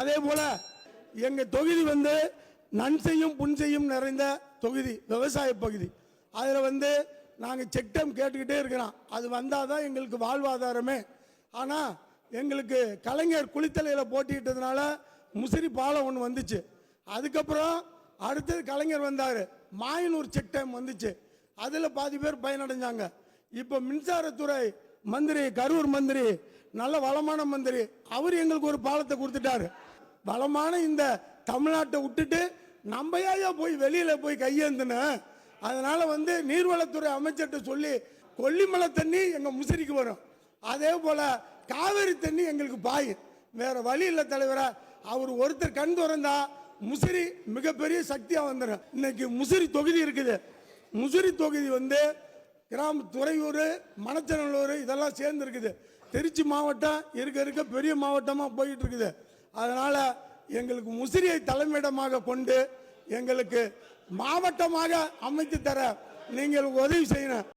அதே போல எங்க தொகுதி வந்து நன்செய்யும் புன்செய்யும் நிறைந்த தொகுதி விவசாய பகுதி. அதில் வந்து நாங்கள் செக் டைம் கேட்டுக்கிட்டே இருக்கிறோம். அது வந்தால் தான் எங்களுக்கு வாழ்வாதாரமே. ஆனால் எங்களுக்கு கலைஞர் குளித்தலையில் போட்டியிட்டதுனால முசிறி பாலம் ஒன்று வந்துச்சு. அதுக்கப்புறம் அடுத்தது கலைஞர் வந்தார். மாயனூர் செக் டைம் வந்துச்சு. அதில் பாதி பேர் பயனடைஞ்சாங்க. இப்போ மின்சாரத்துறை மந்திரி கரூர் மந்திரி நல்ல வளமான மந்திரி. அவர் எங்களுக்கு ஒரு பாலத்தை கொடுத்துட்டாரு. வளமான இந்த தமிழ்நாட்டை விட்டுட்டு நம்ம போய் வெளியில போய் கையேந்தின அதனால வந்து நீர்வளத்துறை அமைச்சர்கிட்ட சொல்லி கொல்லிமலை தண்ணி எங்க முசிறிக்கு வரும். அதே போல காவேரி தண்ணி எங்களுக்கு பாயும் வேற வழி இல்லை தலைவரா. அவர் ஒருத்தர் கண் திறந்தா முசிறி மிகப்பெரிய சக்தியா வந்துடும் இன்னைக்கு முசிறி தொகுதி இருக்குது. முசிறி தொகுதி வந்து கிராம துறையூர் மணச்சநல்லூர் இதெல்லாம் சேர்ந்து இருக்குது திருச்சி மாவட்டம் இருக்க இருக்க பெரிய மாவட்டமாக போயிட்டு இருக்குது அதனால் எங்களுக்கு முசிறியை தலைமையிடமாக கொண்டு எங்களுக்கு மாவட்டமாக அமைத்து தர நீங்கள் உதவி செய்யணும்.